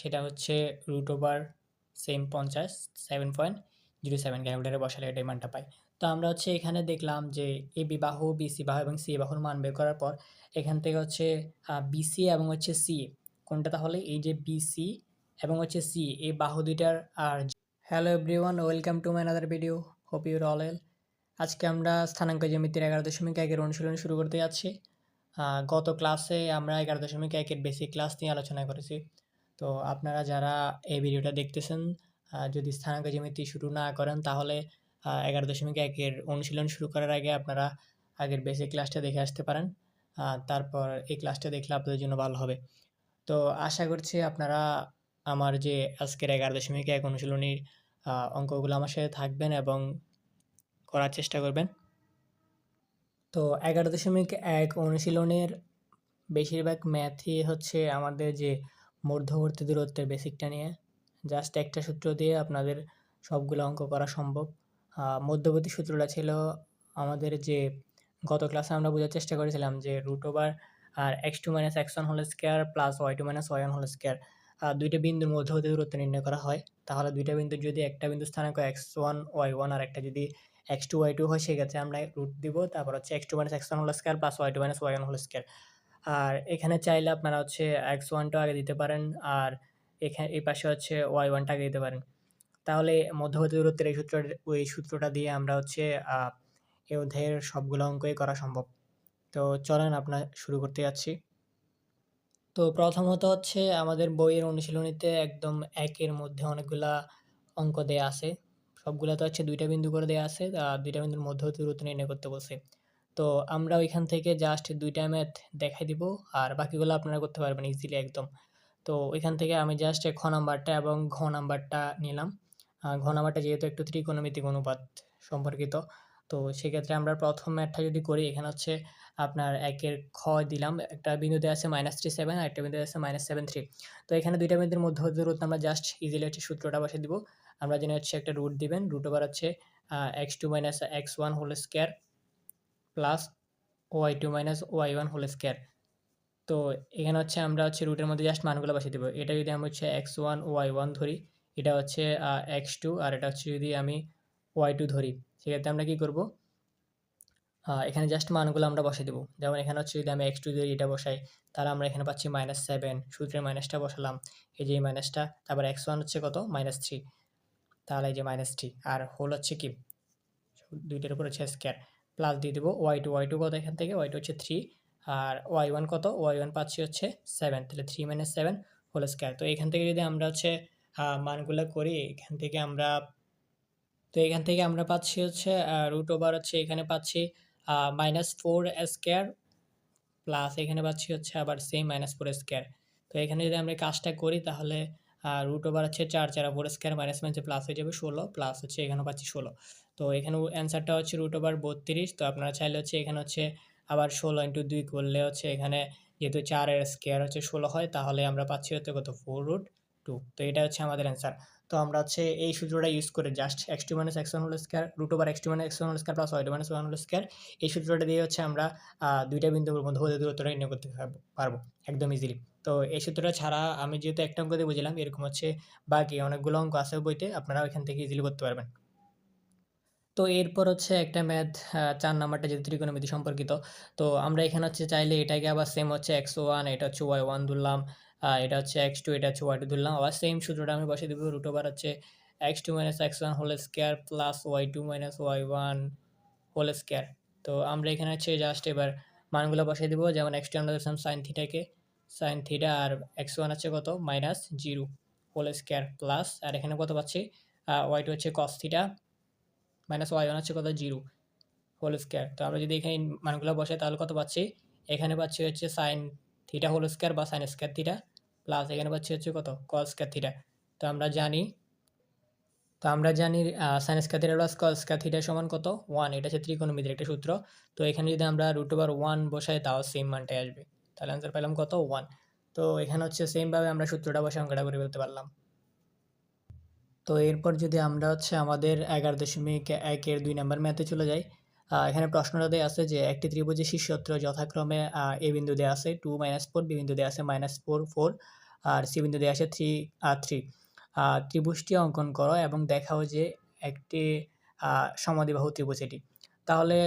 সেটা হচ্ছে root over same পঞ্চাশ সেভেন পয়েন্ট জিরো সেভেন ক্যালকুলেটারে বসালে এটাই মানটা পাই। তো আমরা হচ্ছে এখানে দেখলাম যে এ বিবাহ বিসি বাহ এবং সি বাহুর মান বের করার পর এখান থেকে হচ্ছে বিসি এবং হচ্ছে সি কোনটা তাহলে? এই যে বিসি এবং হচ্ছে সি এই বাহু দুইটার আর hello everyone welcome to my other video hope you're all well আজকে আমরা স্থানাঙ্ক জ্যামিতির এগারো দশমিক একের অনুশীলন শুরু করতে যাচ্ছি। গত ক্লাসে আমরা এগারো দশমিক একের বেসিক ক্লাস নিয়ে আলোচনা করেছি। তো আপনারা যারা এই ভিডিওটা দেখতেছেন যদি স্থানাঙ্ক জ্যামিতি শুরু না করেন, তাহলে এগারো দশমিক একের অনুশীলন শুরু করার আগে আপনারা আগের বেসিক ক্লাসটা দেখে আসতে পারেন। তারপর এই ক্লাসটা দেখলে আপনাদের জন্য ভালো হবে। তো আশা করছি আপনারা আমার যে আজকের এগারো দশমিক এক অনুশীলনীর অঙ্কগুলো আমার সাথে থাকবেন এবং করার চেষ্টা করবেন। তো এগারো দশমিক এক অনুশীলনের বেশিরভাগ ম্যাথই হচ্ছে আমাদের যে মধ্যবর্তী দূরত্বের বেসিকটা নিয়ে জাস্ট একটা সূত্র দিয়ে আপনাদের সবগুলো অঙ্ক করা সম্ভব। মধ্যবর্তী সূত্রটা ছিল আমাদের যে গত ক্লাসে আমরা বোঝার চেষ্টা করেছিলাম যে রুট ওভার আর x two minus x one whole square plus y two minus y one whole square দুইটা বিন্দুর মধ্যবর্তী দূরত্ব নির্ণয় করা হয়। তাহলে দুইটা বিন্দু যদি একটা বিন্দু স্থানাঙ্ক এক্স ওয়ান ওয়াই ওয়ান আর একটা যদি এক্স টু ওয়াই টু হয়, সেক্ষেত্রে আমরা রুট দিব। তারপর হচ্ছে x two minus x one whole square plus y two minus y one whole square আর এখানে চাইলে আপনারা হচ্ছে এক্স ওয়ানটা আগে দিতে পারেন, আর এখানে এই পাশে হচ্ছে ওয়াই ওয়ানটা আগে দিতে পারেন। তাহলে মধ্যবর্তী দূরত্বের এই সূত্র ওই সূত্রটা দিয়ে আমরা হচ্ছে এই অধ্যায়ের সবগুলো অঙ্কই করা সম্ভব। তো চলেন আপনার শুরু করতে যাচ্ছি। তো প্রথমত হচ্ছে আমাদের বইয়ের অনুশীলনীতে একদম একের মধ্যে অনেকগুলা অঙ্ক দেয়া আছে। সবগুলো তো হচ্ছে দুইটা বিন্দু করে দেওয়া আছে, আর দুইটা বিন্দুর মধ্যবর্তী দূরত্ব নির্ণয় করতে বলছে। তো আমরা ওইখান থেকে জাস্ট দুইটা ম্যাথ দেখাই দিব, আর বাকিগুলো আপনারা করতে পারবেন ইজিলি একদম। তো ওইখান থেকে আমি জাস্ট খ নাম্বারটা এবং ঘ নাম্বারটা নিলাম। ঘ নাম্বারটা যেহেতু একটু ত্রিকোণমিতিক অনুপাত সম্পর্কিত, তো সেক্ষেত্রে আমরা প্রথম ম্যাথটা যদি করি, এখানে হচ্ছে আপনার একের খ দিলাম, একটা বিন্দুতে আছে মাইনাস থ্রি সেভেন আর একটা বিন্দুতে আছে মাইনাস সেভেন থ্রি তো এখানে দুইটা বিন্দুর মধ্যে দূরত্ব আমরা জাস্ট ইজিলি হচ্ছে সূত্রটা বসে দিব। আমরা জেনে হচ্ছে একটা রুট দিবেন রুট ওভার হচ্ছে x two minus x one whole square plus y two minus y one whole square তো এখানে হচ্ছে আমরা হচ্ছে রুটের মধ্যে জাস্ট মানগুলো বসিয়ে দেবো। এটা যদি আমি হচ্ছে এক্স ওয়ান ওয়াই ওয়ান ধরি, এটা হচ্ছে এক্স টু আর এটা হচ্ছে যদি আমি ওয়াই টু ধরি, সেক্ষেত্রে আমরা কী করব? এখানে জাস্ট মানগুলো আমরা বসিয়ে দেবো। যেমন এখানে হচ্ছে যদি আমি এক্স টু ধরি, এটা বসাই, তাহলে আমরা এখানে পাচ্ছি মাইনাস সেভেন সূত্রের মাইনাসটা বসালাম। এই যে মাইনাসটা তারপর এক্স ওয়ান হচ্ছে কত? মাইনাস থ্রি তাহলে এই যে মাইনাস থ্রি আর হোল হচ্ছে কি? দুইটার উপর হচ্ছে স্কোয়ার প্লাস দিয়ে দেবো ওয়াই টু ওয়াই টু কত এখান থেকে? ওয়াই টু হচ্ছে থ্রি আর ওয়াই ওয়ান কত? ওয়াই ওয়ান পাচ্ছি হচ্ছে সেভেন তাহলে three minus seven whole square তো এখান থেকে যদি আমরা হচ্ছে মানগুলো করি, এখান থেকে আমরা, তো এখান থেকে আমরা পাচ্ছি হচ্ছে রুট ওভার হচ্ছে এখানে পাচ্ছি মাইনাস ফোর স্কোয়ার প্লাস এখানে পাচ্ছি হচ্ছে আবার সেম মাইনাস ফোর স্কোয়ার তো এখানে যদি আমরা কাজটা করি, তাহলে রুট ওভার হচ্ছে চার চার ফোর স্কোয়ার মাইনাস মাইনাসে প্লাস হয়ে যাবে ষোলো প্লাস হচ্ছে এখানে পাচ্ছি ষোলো। তো এখানে অ্যান্সারটা হচ্ছে রুট ওভার বত্রিশ, তো আপনারা চাইলে হচ্ছে এখানে হচ্ছে আবার ষোলো ইন্টু দুই করলে হচ্ছে এখানে যেহেতু চারের স্কোয়ার হচ্ছে ষোলো হয়, তাহলে আমরা পাচ্ছি হচ্ছে কত? ফোর রুট টু তো এটা হচ্ছে আমাদের অ্যান্সার তো আমরা হচ্ছে এই সূত্রটা ইউজ করে just x two minus x one whole square root over x two minus x one whole square plus y two minus one whole square এই সূত্রটা দিয়ে হচ্ছে আমরা দুইটা বিন্দুর মধ্যে হতে দূরত্বটা নির্ণয় করতে পারবো- একদম ইজিলি তো এই সূত্রটা ছাড়া আমি যেহেতু একটা অঙ্ক দিয়ে বুঝলাম, এরকম হচ্ছে বাকি অনেকগুলো অঙ্ক আছে বইতে আপনারা ওইখান থেকে ইজিলি করতে পারবেন। তো এরপর হচ্ছে একটা ম্যাথ চার নাম্বারটা যেহেতু ত্রিকোণমিতি সম্পর্কিত, তো আমরা এখানে হচ্ছে চাইলে এটাকে আবার সেম হচ্ছে এক্স ওয়ান এটা হচ্ছে ওয়াই ওয়ান ধরলাম এটা হচ্ছে এক্স টু এটা হচ্ছে ওয়াই টু ধরলাম, আবার সেম সূত্রটা আমি বসিয়ে দেবো রুট ওভার হচ্ছে x two minus x one whole square plus y two minus y one whole square তো আমরা এখানে হচ্ছে জাস্ট এবার মানগুলো বসিয়ে দেবো, যেমন এক্স টু আমরা দিচ্ছিলাম সাইন থিটাকে সাইন থিটা আর এক্স ওয়ান হচ্ছে কত? Minus zero whole square plus আর এখানে কত পাচ্ছি? ওয়াই টু হচ্ছে cos theta minus y one হচ্ছে কত? জিরো হোল স্কোয়ার তো আমরা যদি এখানে মানগুলো বসাই, তাহলে কত পাচ্ছি? এখানে পাচ্ছি হচ্ছে সাইন থিটা হোল স্কোয়ার বা সাইন স্কোয়ার থিটা প্লাস এখানে পাচ্ছি হচ্ছে কত? কস স্কোয়ার থিটা তো আমরা জানি, তো আমরা জানি sine square theta plus cos square theta সমান কত? ওয়ান এটা হচ্ছে ত্রিকোণমিতির একটা সূত্র। তো এখানে যদি আমরা রুট ওভার ওয়ান বসাই, তাও সেম মানটাই আসবে। তাহলে অ্যান্সার পেলাম কত? ওয়ান তো এখানে হচ্ছে সেমভাবে আমরা সূত্রটা বসে অঙ্কটা করে ফেলতে পারলাম। তো এরপর যদি আমরা হচ্ছে আমাদের এগারো দশমিক একের দুই নম্বর ম্যাথে চলে যাই এখানে প্রশ্নটা দেওয়া আছে যে একটি ত্রিভুজের শীর্ষত্র যথাক্রমে এ বিন্দু দেওয়া আছে টু মাইনাস ফোর বি বিন্দু দেওয়া আছে মাইনাস ফোর ফোর আর সি বিন্দু দেওয়া আছে থ্রি আর থ্রি ত্রিভুজটি অঙ্কন করো এবং দেখাও যে একটি সমাধিবাহু ত্রিভুজ এটি। তাহলে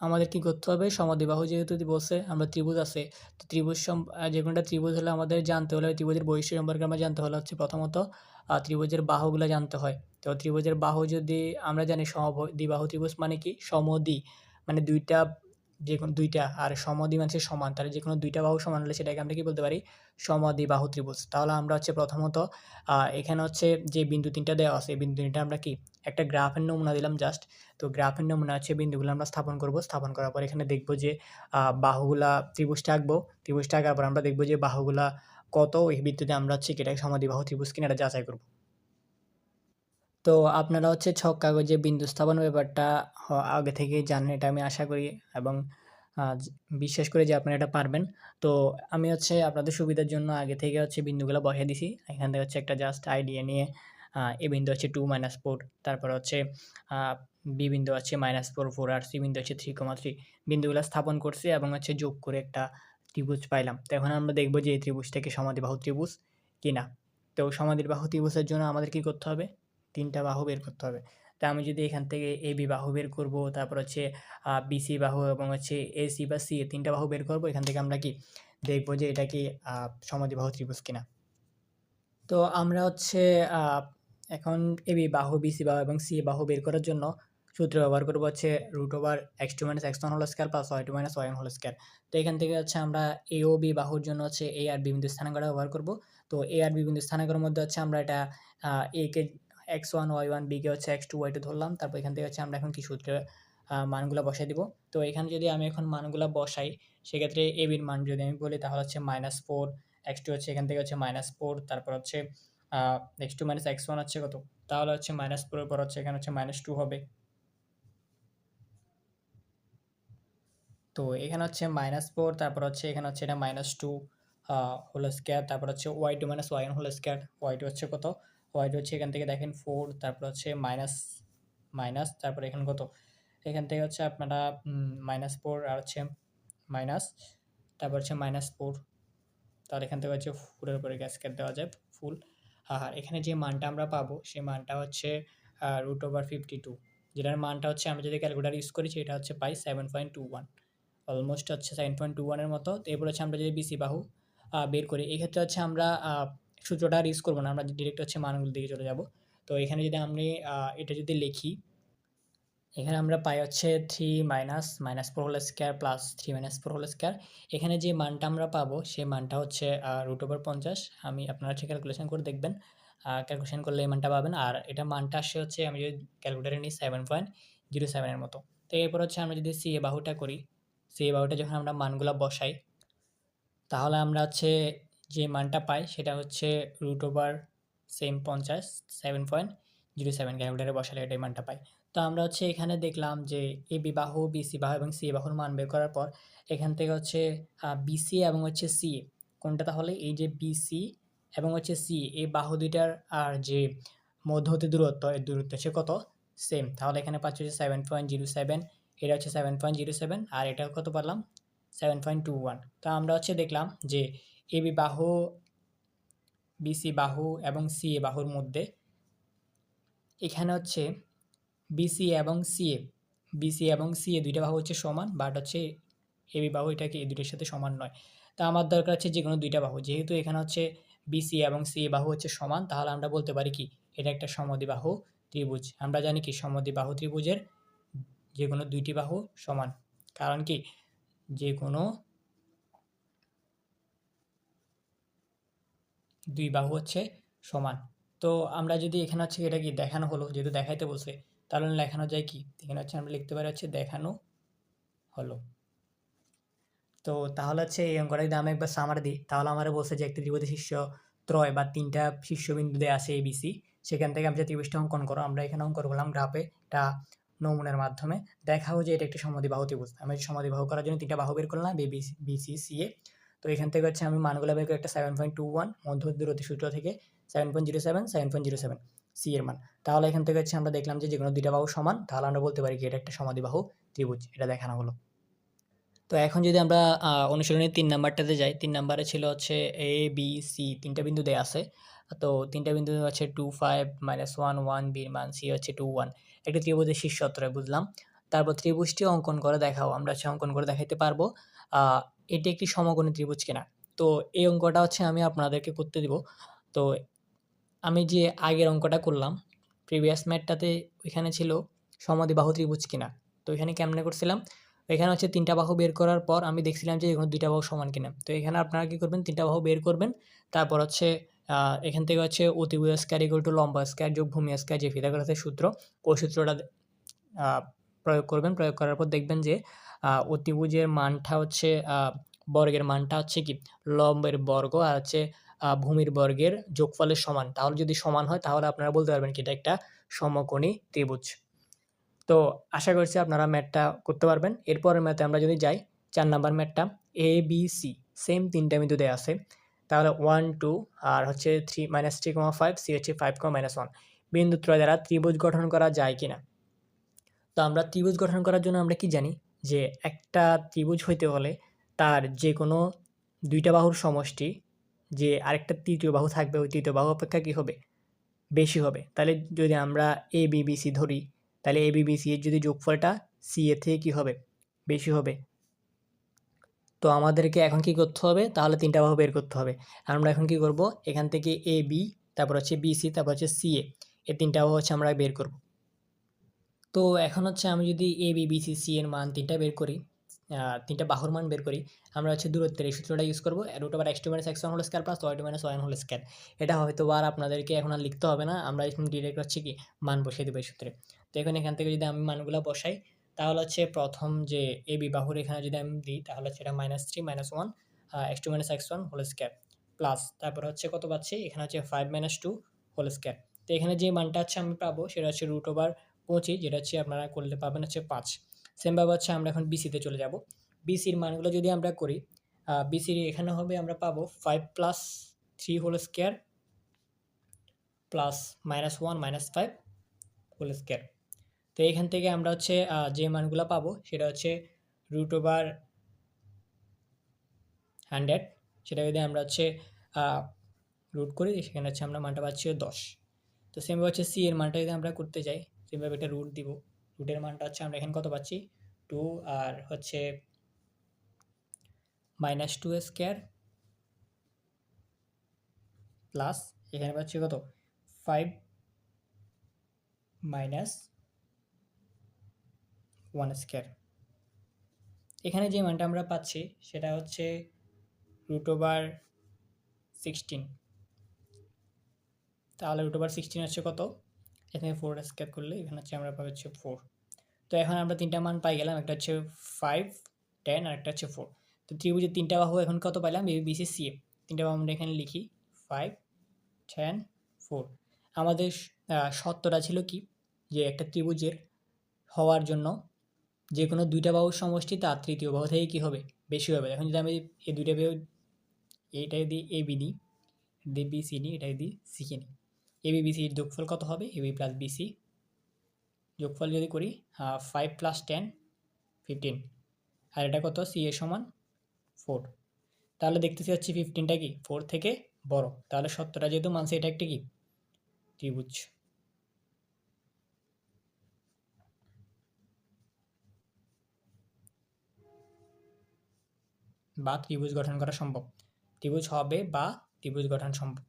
আমাদের কি করতে হবে? সমাধিবাহু যেহেতু বসে আমরা ত্রিভুজ আছে। তো ত্রিভুজ সম যে কোনোটা ত্রিভুজ হলে আমাদের জানতে হলে ত্রিভুজের বৈশিষ্ট্য সম্পর্কে আমরা জানতে হলে হচ্ছে প্রথমত ত্রিভুজের বাহুগুলো জানতে হয়। তো ত্রিভুজের বাহু যদি আমরা জানি সম সমদ্বিবাহু ত্রিভুজ মানে কি? সমদ্বি। মানে দুইটা যে কোনো দুইটা, আর সমদ্বি মানে সমান, তাহলে যে কোনো দুইটা বাহু সমান হলে সেটাকে আমরা কি বলতে পারি? বাহু ত্রিভুজ। তাহলে আমরা হচ্ছে প্রথমত এখানে হচ্ছে যে বিন্দু তিনটা দেওয়া আছে, এই বিন্দু তিনটা আমরা কি? একটা গ্রাফের নমুনা দিলাম জাস্ট তো গ্রাফের নমুনা হচ্ছে বিন্দুগুলো আমরা স্থাপন করব। স্থাপন করার পর এখানে দেখব যে বাহুগুলা ত্রিভুজটা আঁকবো ত্রিভুজটা আঁকার পর আমরা দেখব যে বাহুগুলা কত, এই ভিত্তিতে আমরা হচ্ছে এটাকে বাহু ত্রিভুজ কিনা এটা যাচাই করব। তো আপনারা হচ্ছে ছক কাগজে বিন্দু স্থাপন ব্যাপারটা আগে থেকেই জানেন, এটা আমি আশা করি। এবং বিশ্বাস করি যে আপনারা এটা পারবেন। তো আমি হচ্ছে আপনাদের সুবিধার জন্য আগে থেকে হচ্ছে বিন্দুগুলো বসিয়ে দিছি। এখান থেকে হচ্ছে একটা জাস্ট আইডিয়া নিয়ে এ বিন্দু হচ্ছে টু মাইনাস ফোর তারপর হচ্ছে বি বিন্দু হচ্ছে মাইনাস ফোর ফোর আর সি বিন্দু হচ্ছে থ্রি কমা থ্রি বিন্দুগুলো স্থাপন করছি এবং হচ্ছে যোগ করে একটা ত্রিভুজ পাইলাম। তো এখন আমরা দেখব যে এই ত্রিভুজটাকে সমাধিবাহু ত্রিভুজ কিনা। তো সমাধিবাহু ত্রিভুজের জন্য আমাদের কি করতে হবে? তিনটা বাহু বের করতে হবে। তা আমি যদি এখান থেকে এ বি বাহু বের করব, তারপর হচ্ছে বিসি বাহু এবং হচ্ছে এ সি বা সি তিনটা বাহু বের করব, এখান থেকে আমরা কি দেখব যে এটা কি সমাধিবাহু ত্রিভুজ কিনা। তো আমরা হচ্ছে এখন এ বি বাহু বিসি বাহু এবং সি বাহু বের করার জন্য সূত্র ব্যবহার করব হচ্ছে root over x two minus x one whole square plus y two minus y whole square তো এখান থেকে হচ্ছে আমরা এ ও বি বাহুর জন্য হচ্ছে এ আর বি বিন্দু স্থানাঙ্কটা ব্যবহার করব। তো এ আর বি বিন্দু স্থানাঙ্কের মধ্যে হচ্ছে আমরা এটা এ কে এক্স ওয়ান ওয়াই ওয়ান বিকে হচ্ছে এক্স টু ওয়াই টু ধরলাম। তারপর এখান থেকে হচ্ছে আমরা এখন কি সূত্রে মানগুলো বসাই দিব। তো এখানে যদি আমি এখন মানগুলো বসাই, সেক্ষেত্রে এ বির মান যদি আমি বলি, তাহলে হচ্ছে মাইনাস ফোর এক্স টু হচ্ছে এখান থেকে হচ্ছে মাইনাস ফোর তারপর হচ্ছে x two minus x one হচ্ছে কত? তাহলে হচ্ছে মাইনাস ফোরের পর হচ্ছে এখানে হচ্ছে মাইনাস টু হবে। তো এখানে হচ্ছে মাইনাস ফোর তারপর হচ্ছে এখানে হচ্ছে এটা মাইনাস টু হোল স্কোয়ার তারপর হচ্ছে y two minus y whole square y two হচ্ছে কত? ওয়াই টু হচ্ছে এখান থেকে দেখেন ফোর তারপর হচ্ছে মাইনাস মাইনাস তারপর এখানে কত? এখান থেকে হচ্ছে আপনারা মাইনাস ফোর আর হচ্ছে মাইনাস তারপর হচ্ছে মাইনাস ফোর তার এখান থেকে হচ্ছে ফুলের উপরে গ্যাসকেট দেওয়া যায় ফুল আর এখানে যে মানটা আমরা পাবো, সেই মানটা হচ্ছে রুট ওভার ফিফটি টু যেটার মানটা হচ্ছে আমরা যদি ক্যালকুলেটার ইউজ করি, সেটা হচ্ছে পাই seven point two one almost হচ্ছে সেভেন পয়েন্ট টু ওয়ানের মতো। তো এরপর হচ্ছে আমরা যদি বিসি বাহু বের করি, এক্ষেত্রে হচ্ছে আমরা সূত্রটা আর ইউজ করব না, আমরা ডিরেক্ট হচ্ছে মানগুলোর দিকে চলে যাব। তো এখানে যদি আমি এটা যদি লিখি, এখানে আমরা পাই হচ্ছে three minus minus four whole square plus three minus four whole square এখানে যে মানটা আমরা পাবো, সেই মানটা হচ্ছে রুট ওভার পঞ্চাশ। আমি আপনারা ঠিক ক্যালকুলেশন করে দেখবেন ক্যালকুলেশন করলে এই মানটা পাবেন। আর এটা মানটা আসে হচ্ছে, আমি যদি ক্যালকুলেটারে নিই সেভেন পয়েন্ট জিরো সেভেনের মতো। তো এরপর হচ্ছে আমরা যদি সি এ বাহুটা করি সি এ বাহুটা যখন আমরা মানগুলো বসাই, তাহলে আমরা হচ্ছে যে মানটা পাই সেটা হচ্ছে রুট ওভার সেম পঞ্চাশ সেভেন পয়েন্ট জিরো সেভেন ক্যালকুলেটারে বসালে এটাই মানটা পাই। তো আমরা হচ্ছে এখানে দেখলাম যে এ বিবাহ বিসি বাহ এবং সি বাহুর মান বের করার পর এখান থেকে হচ্ছে বিসি এবং হচ্ছে সি কোনটা তাহলে? এই যে বিসি এবং হচ্ছে সি এই বাহু দুইটার আর যে মধ্যবর্তী দূরত্ব, এর দূরত্ব হচ্ছে কত? সেম তাহলে এখানে পাচ্ছি হচ্ছে সেভেন পয়েন্ট জিরো সেভেন এটা হচ্ছে সেভেন পয়েন্ট জিরো সেভেন আর এটা কত পারলাম? সেভেন পয়েন্ট টু ওয়ান তো আমরা হচ্ছে দেখলাম যে এ বি বাহু বিসি বাহু এবং সি এ বাহুর মধ্যে। এখানে হচ্ছে বিসি এবং সিএ বিসি এবং সিএ দুইটা বাহু হচ্ছে সমান, বাট হচ্ছে এ বি বাহু এটাকে এই দুটোর সাথে সমান নয়। তা আমার দরকার হচ্ছে যে কোনো দুইটা বাহু। যেহেতু এখানে হচ্ছে বিসি এবং সি বাহু হচ্ছে সমান, তাহলে আমরা বলতে পারি কি, এটা একটা সমদ্বিবাহু ত্রিভুজ। আমরা জানি কি সমদ্বিবাহু ত্রিভুজের যে কোনো দুইটি বাহু সমান। কারণ কি যে কোনো দুই বাহু হচ্ছে সমান। তো আমরা যদি এখানে হচ্ছে এটা কি দেখানো হলো, যেহেতু দেখাইতে বলছে, তাহলে লেখানো যায় কি? এখানে হচ্ছে আমরা লিখতে পারি হচ্ছে দেখানো হলো। তো তাহলে হচ্ছে এই অঙ্কটা যদি আমি একবার সামার দিই, তাহলে আমার বলছে যে একটি ত্রিভুজ শীর্ষ ত্রয় বা তিনটা শীর্ষবিন্দু দেওয়া আছে এবিসি সেখান থেকে আমি যে ত্রিভুজটা অঙ্কন করো, আমরা এখানে অঙ্কন করলাম গ্রাফে এটা নমুনার মাধ্যমে। দেখাও যে এটা একটি সমাধিবাহু ত্রিভুজ। আমি সমাধিবাহু করার জন্য তিনটা বাহু বের করলাম বিসি বিসি সিএ তো এখান থেকে হচ্ছে আমি মানগুলো বের করে একটা সেভেন পয়েন্ট টু ওয়ান মধ্যবর্তী মধ্যদূরত্ব সূত্র থেকে seven point zero seven seven point zero seven C এর মান তাহলে এখান থেকে হচ্ছে আমরা দেখলাম যে যে কোনো দুইটা বাহু সমান তাহলে আমরা বলতে পারি কি এটা একটা সমাধিবাহু ত্রিভুজ এটা দেখানো হলো তো এখন যদি আমরা অনুশীলনের ৩ নাম্বারটাতে যাই, তিন নাম্বারে ছিল হচ্ছে এ, বি, সি ৩ টা বিন্দু দেয়া আছে। তো ৩ টা বিন্দু হচ্ছে 2, 5, -1, 1, বি এর মান, সি হচ্ছে 2, 1 একটা ত্রিভুজের শীর্ষ অত্তরে বুঝলাম। তারপর ত্রিভুজটি অঙ্কন করে দেখাও। আমরা হচ্ছে অঙ্কন করে দেখাইতে পারব। এটি একটি সমকোণী ত্রিভুজ কিনা। তো এই অঙ্কটা হচ্ছে আমি আপনাদেরকে করতে দিব। তো আমি যে আগের অঙ্কটা করলাম, প্রিভিয়াস ম্যাটটাতে ওইখানে ছিল সমদ্বিবাহু ত্রিভুজ কিনা। তো এখানে কেমনে করছিলাম? এখানে হচ্ছে তিনটা বাহু বের করার পর আমি দেখছিলাম যে এখানে ২ টা বাহু সমান কিনা। তো এখানে আপনারা কি করবেন তিনটা বাহু বের করবেন। তারপর হচ্ছে এখান থেকে হচ্ছে অতিভুজ স্কয়ার ইকুয়াল টু লম্বা স্কয়ার যোগ ভূমি স্কয়ার যে পিথাগোরাসের সূত্র, ওই সূত্রটা প্রয়োগ করবেন। প্রয়োগ করার পর দেখবেন যে অতিভুজের মানটা হচ্ছে বর্গের মানটা হচ্ছে কি লম্বের বর্গ আর হচ্ছে ভূমির বর্গের যোগফলের সমান। তাহলে যদি সমান হয় তাহলে আপনারা বলতে পারবেন কি এটা একটা সমকোণী ত্রিভুজ। তো আশা করছি আপনারা ম্যাথটা করতে পারবেন। এরপরের ম্যাথে আমরা যদি যাই ৪ নাম্বার ম্যাথটা এ, বি, সি সেম ৩ টা বিন্দু দেয়া আছে। তাহলে 1, 2 আর হচ্ছে 3 -3, 5 সি হচ্ছে 5, -1 বিন্দুত্রয় দ্বারা ত্রিভুজ গঠন করা যায় কিনা? তো আমরা ত্রিভুজ গঠন করার জন্য আমরা কি জানি? যে একটা ত্রিভুজ হইতে হলে তার যে কোনো দুইটা বাহুর সমষ্টি যে আরেকটা তৃতীয় বাহু থাকবে ওই তৃতীয় বাহু অপেক্ষা কী হবে? বেশি হবে। তাহলে যদি আমরা এ, বি, বি, সি ধরি তাহলে এ, বি, বি, সি এর যদি যোগফলটা সি এ থেকে কী হবে? বেশি হবে। তো আমাদেরকে এখন কি করতে হবে? তাহলে ৩ টা বাহু বের করতে হবে। আমরা এখন কি করব? এখান থেকে এ, বি তারপর হচ্ছে বি, সি তারপর হচ্ছে সি, এ এই ৩ টা বাহু হচ্ছে আমরা বের করব। তো এখন হচ্ছে আমি যদি A, B, B, C, C এর মান ৩ টা বের করি, আ ৩ টা বাহুর মান বের করি, আমরা হচ্ছে দূরত্বের এই সূত্রটা ইউজ করব। √x2 - x1 whole square plus y2 - y1 whole square. এটা হয়তোবা আর আপনাদেরকে এখন আর লিখতে হবে না। আমরা এখন ডিরেক্ট হচ্ছে কি মান বসিয়ে দেব এই সূত্রে। তো এখন এখান থেকে যদি আমি মানগুলো বসাই তাহলে হচ্ছে প্রথম যে এ, বি বাহুর এখানে যদি আমি দিই তাহলে হচ্ছে এটা -3 -1 আ x2 - x1 whole square plus তারপর হচ্ছে কত পাচ্ছি? এখানে হচ্ছে 5 - 2 হোল স্কয়ার। তো এখানে যে মানটা হচ্ছে আমি পাবো সেটা হচ্ছে √25 যেটা হচ্ছে আপনারা করলে পাবেন হচ্ছে 5 সেমভাবে হচ্ছে আমরা এখন বিসিতে চলে যাব। বিসির মানগুলো যদি আমরা করি বিসির এখানে হবে আমরা পাবো 5 + 3 whole square plus -1 -5 whole square. তো এখান থেকে আমরা হচ্ছে যে মানগুলো পাবো, সেটা হচ্ছে √100 সেটা যদি আমরা হচ্ছে রুট করি, সেখানে হচ্ছে আমরা মানটা পাচ্ছি 10। তো সেমভাবে হচ্ছে সি এর মানটা যদি আমরা করতে যাই সেমভাবে একটা রুট দিব। রুটের মানটা হচ্ছে আমরা এখানে কত পাচ্ছি? টু আর হচ্ছে -2 স্কয়ার প্লাস এখানে পাচ্ছি কত? Five minus 1 square. এখানে যে মানটা আমরা পাচ্ছি সেটা হচ্ছে √16 তাহলে √16 হচ্ছে কত? এখানে 4 স্কয়ার করলে এখানে হচ্ছে আমরা পাবো হচ্ছে ফোর তো এখন আমরা ৩ টা মান পাই গেলাম। একটা হচ্ছে 5, 10 আর একটা হচ্ছে ফোর তো ত্রিভুজের তিনটা বাহু এখন কত পাইলাম? A, B, B, C, C, A ৩ বাহু আমরা এখানে লিখি 5, 10, 4 আমাদের শর্তটা ছিল কি? যে একটা ত্রিভুজের হওয়ার জন্য যে কোনো দুইটা বাহুর সমষ্টি তার তৃতীয় বাহু থেকে কী হবে? বেশি হবে। এখন যদি আমি এই দুইটা বাহু এইটা যদি এ, বি নিই, দিয়ে বি, সি নিই, এটা যদি সি নিই। এ, বি, বি, সির যোগফল কত হবে? A, B plus B, C যোগফল যদি করি আ 5 + 10 15 আর এটা কত? সি এর সমান 4 তাহলে দেখতেছি হচ্ছে 15 টা কি 4 থেকে বড়। তাহলে শর্তটা যেহেতু মানছে এটা একটা কি? ত্রিভুজ। বা ত্রিভুজ গঠন করা সম্ভব। ত্রিভুজ হবে বা ত্রিভুজ গঠন সম্ভব।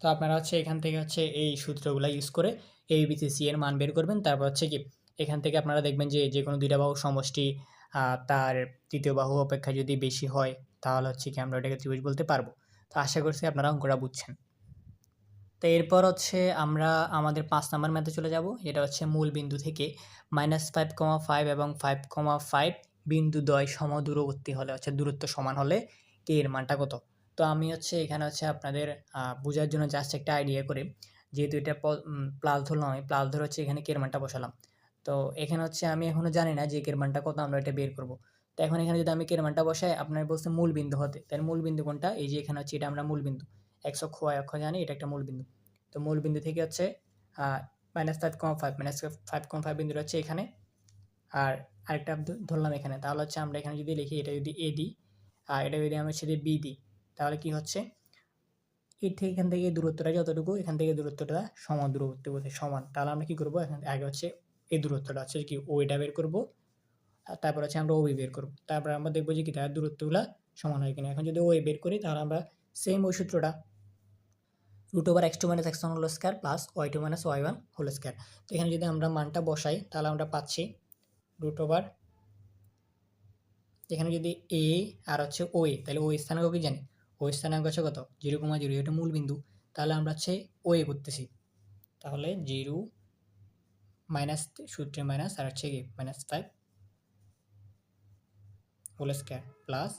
তো আপনারা হচ্ছে এখান থেকে হচ্ছে এই সূত্রগুলা ইউজ করে এ, বি, সি, সি এর মান বের করবেন। তারপর হচ্ছে কি এখান থেকে আপনারা দেখবেন যে যেকোনো ২ টা বাহুর সমষ্টি তার তৃতীয় বাহু অপেক্ষা যদি বেশি হয় তাহলে হচ্ছে কি আমরা ওটাকে ত্রিভুজ বলতে পারব। তো আশা করছি আপনারা অঙ্কটা বুঝছেন। তো এরপর হচ্ছে আমরা আমাদের ৫ নাম্বার ম্যাথে চলে যাব। এটা হচ্ছে মূল বিন্দু থেকে -5,5 এবং 5,5 বিন্দুদ্বয় সমদূরবর্তী হলে হচ্ছে দূরত্ব সমান হলে কে এর মানটা কত? তো আমি হচ্ছে এখানে হচ্ছে আপনাদের বুঝার জন্য জাস্ট একটা আইডিয়া করে যেহেতু এটা প উম প্লাস ধরলাম আমি প্লাস ধরে হচ্ছে এখানে কেরমানটা বসালাম। তো এখানে হচ্ছে আমি এখনও জানি না যে কেরমানটা কত আমরা এটা বের করব। তো এখন এখানে যদি আমি কেরমানটা বসাই আপনার বলছে মূল বিন্দু হতে। তাহলে মূল বিন্দু কোনটা? এই যে এখানে হচ্ছে এটা আমরা মূল বিন্দু। অক্ষ, y অক্ষ জানি এটা একটা মূল বিন্দু। তো মূল বিন্দু থেকে হচ্ছে minus five comma five minus five comma five বিন্দুটা হচ্ছে এখানে আর আরেকটা ধরলাম এখানে তাহলে হচ্ছে আমরা এখানে যদি লিখি এটা যদি এ দিই আর এটা যদি আমরা সেটা বি দিই তাহলে কি হচ্ছে? এর থেকে এখান থেকে দূরত্বটা যতটুকু, এখান থেকে দূরত্বটা সমান দূরত্ব বলতে সমান। তাহলে আমরা কি করব? এখান আগে হচ্ছে এই দূরত্বটা হচ্ছে কি ওইটা বের করব তারপর হচ্ছে আমরা ওই বের করব। তারপর আমরা দেখব যে কি তার দূরত্বগুলো সমান হয় কিনা। এখন যদি ওই বের করি, তাহলে আমরা সেম ওই সূত্রটা root over x two minus x one whole square plus y two minus y one whole square তো এখানে যদি আমরা মানটা বসাই, তাহলে আমরা পাচ্ছি রুট ওভার এখানে যদি এ আর হচ্ছে ও এ, তাহলে ওই স্থানাঙ্ক কি জানি? ওই স্থানাঙ্ক হচ্ছে কত জিরো কমা জিরো এটা মূল বিন্দু, তাহলে আমরা হচ্ছে ও এ করতেছি। তাহলে জিরো মাইনাস সূত্রে মাইনাস আর হচ্ছে কি, minus five whole square plus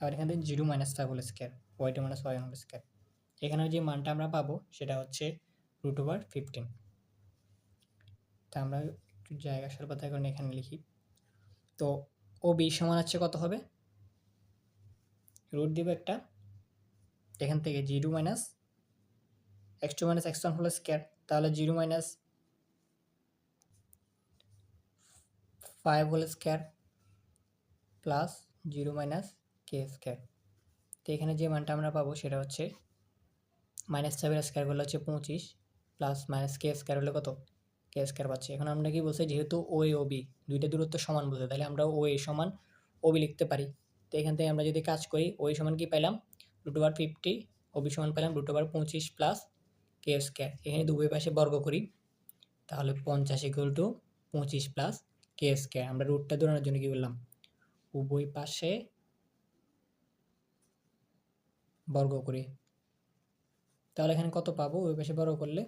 আবার এখান থেকে zero minus five whole square y two minus y whole square. এখানে যে মানটা আমরা পাবো সেটা হচ্ছে রুট ওভার ফিফটিন তা আমরা একটু জায়গা স্বল্পতার কারণে এখানে লিখি। তো ও বি সমান হচ্ছে কত হবে? রুট দিব একটা এখান থেকে zero minus x two minus x one whole square, তাহলে zero minus five whole square plus zero minus K square. তো এখানে যে মানটা আমরা পাবো সেটা হচ্ছে মাইনাস সেভেন স্কোয়ার করলে হচ্ছে পঁচিশ প্লাস মাইনাস কে স্কোয়ার হলে কত? কে স্কোয়ার পাচ্ছি। এখন আমরা কি বলছি, যেহেতু ও এ ও বি, দুইটা দূরত্ব সমান বলতে তাহলে আমরা ও এ সমান ও বি লিখতে পারি। তো এখান থেকে আমরা যদি কাজ করি, ও এ সমান কি পেলাম রুট ওভার ফিফটি ও বি সমান পেলাম রুট ওভার পঁচিশ প্লাস কে স্কোয়ার এখানে দুই পাশে বর্গ করি। তাহলে পঞ্চাশ ইকুয়াল টু পঁচিশ প্লাস কে স্কোয়ার আমরা রুটটা দৌড়ানোর জন্য কি করলাম উভয় পাশে বর্গ করি। তাহলে এখানে কত পাবো? ওই পাশে বর্গ করলে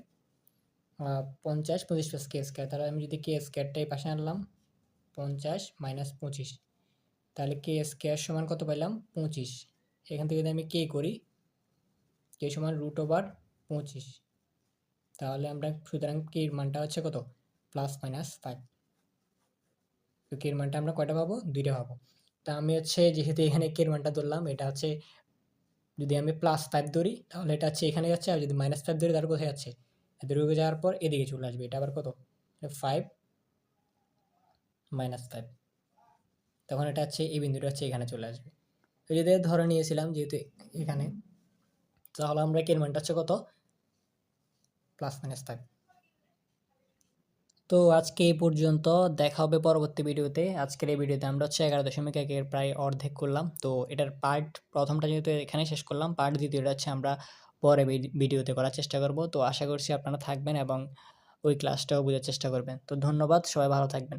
পঞ্চাশ পঁচিশ প্লাস কে স্কোয়ার তাহলে আমি যদি কে স্কোয়ারটা এই পাশে আনলাম, পঞ্চাশ মাইনাস পঁচিশ। তাহলে কে স্কোয়ার সমান কত পাইলাম? পঁচিশ। এখান থেকে যদি আমি কে করি কে সমান রুট ওভার পঁচিশ, তাহলে আমরা, সুতরাং কে এর মানটা হচ্ছে কত? প্লাস মাইনাস ফাইভ তো কে এর মানটা আমরা কয়টা পাবো? দুইটা পাবো। তা আমি হচ্ছে, যেহেতু এখানে কে এর মানটা ধরলাম, এটা হচ্ছে, যদি আমি প্লাস ফাইভ ধরি, তাহলে এটা হচ্ছে এখানে যাচ্ছে, আর যদি মাইনাস ফাইভ ধরি তার কোথায় যাচ্ছে? এদিকে যাওয়ার পর এদিকে চলে আসবে। এটা আবার কত? ফাইভ মাইনাস ফাইভ তখন এটা হচ্ছে, এই বিন্দুটা হচ্ছে এখানে চলে আসবে। যদি ধরে নিয়েছিলাম যেহেতু এখানে, তাহলে আমরা কের মানটা হচ্ছে কত? প্লাস মাইনাস ফাইভ তো আজকে এই পর্যন্ত দেখা হবে পরবর্তী ভিডিওতে। আজকের এই ভিডিওতে আমরা হচ্ছে এগারো দশমিক একের প্রায় অর্ধেক করলাম। তো এটার পার্ট প্রথমটা যেহেতু এখানে শেষ করলাম পার্ট দ্বিতীয়টা হচ্ছে আমরা পরে ভিডি- ভিডিওতে করার চেষ্টা করব। তো আশা করছি আপনারা থাকবেন এবং ওই ক্লাসটাও বোঝার চেষ্টা করবেন। তো ধন্যবাদ, সবাই ভালো থাকবেন।